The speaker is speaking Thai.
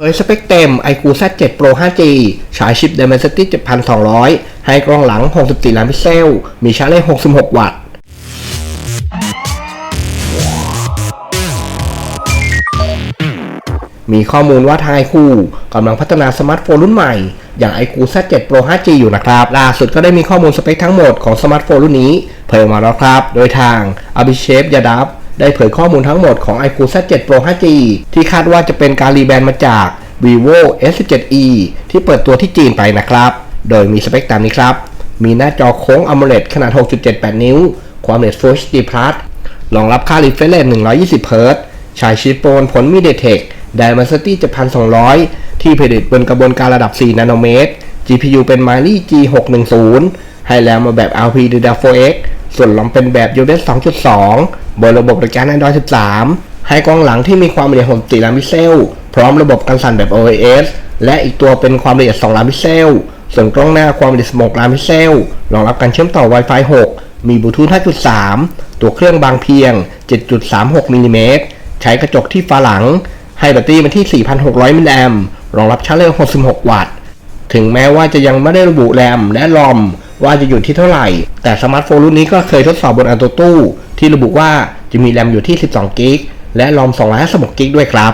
เผยสเปคเต็ม iQ Z7 Pro 5G ฉายชิป Dimensity 7200 ให้กล้องหลัง 64 ล้านพิกเซล มีชาร์จแรก66 วัตต์มีข้อมูลว่าทาง iQ กำลังพัฒนาสมาร์ทโฟนรุ่นใหม่ อย่าง iQ Z7 Pro 5G อยู่นะครับ ล่าสุดก็ได้มีข้อมูลสเปคทั้งหมดของสมาร์ทโฟนรุ่นนี้ เผยออกมาแล้วครับ โดยทาง Abhishek Yadav ได้เผยข้อมูลทั้งหมดของ iQ Z7 Pro 5G ที่คาดว่าจะเป็นการรีแบรนด์มาจาก vivo S17e ที่เปิดตัวที่จีนไปนะครับ โดยมีสเปคตามนี้ครับ มีหน้าจอโค้ง AMOLED ขนาด 6.78 นิ้ว ความเร็ว Full HD Plus รองรับค่า refresh rate 120 Hz ใช้ชิปโปนผล MediaTek Dimensity 7200 ที่ผลิตบนกระบวนการระดับ 4 นาโนเมตร GPU เป็น Mali G610 ให้แรมมาแบบ LPDDR4X ส่วนลำเป็นแบบ UFS 2.2 บนระบบบริการ Android 13 ให้กล้องหลังที่มีความละเอียด64ล้านพิกเซล พร้อมระบบกันสั่นแบบ OIS และอีกตัวเป็นความละเอียด 2 ล้านพิกเซล ส่วนกล้องหน้าความละเอียด16ล้านพิกเซล รองรับการเชื่อมต่อ Wi-Fi 6 มีบลูทูธ 5.3 ตัวเครื่องบางเพียง 7.36มิลลิเมตร ใช้กระจกที่ฝาหลัง ให้แบตเตอรี่มาที่ 4,600 มิลลิแอมป์รองรับชาร์จเร็ว 66 วัตต์ ถึงแม้ว่าจะยังไม่ได้ระบุแรมและรอม ว่าจะอยู่ที่เท่าไหร่ แต่สมาร์ทโฟนรุ่นนี้ก็เคยทดสอบบนอันโตตู้ ที่ระบุว่าจะมีแรมอยู่ที่ 12 กิก และรอม256กิกด้วยครับ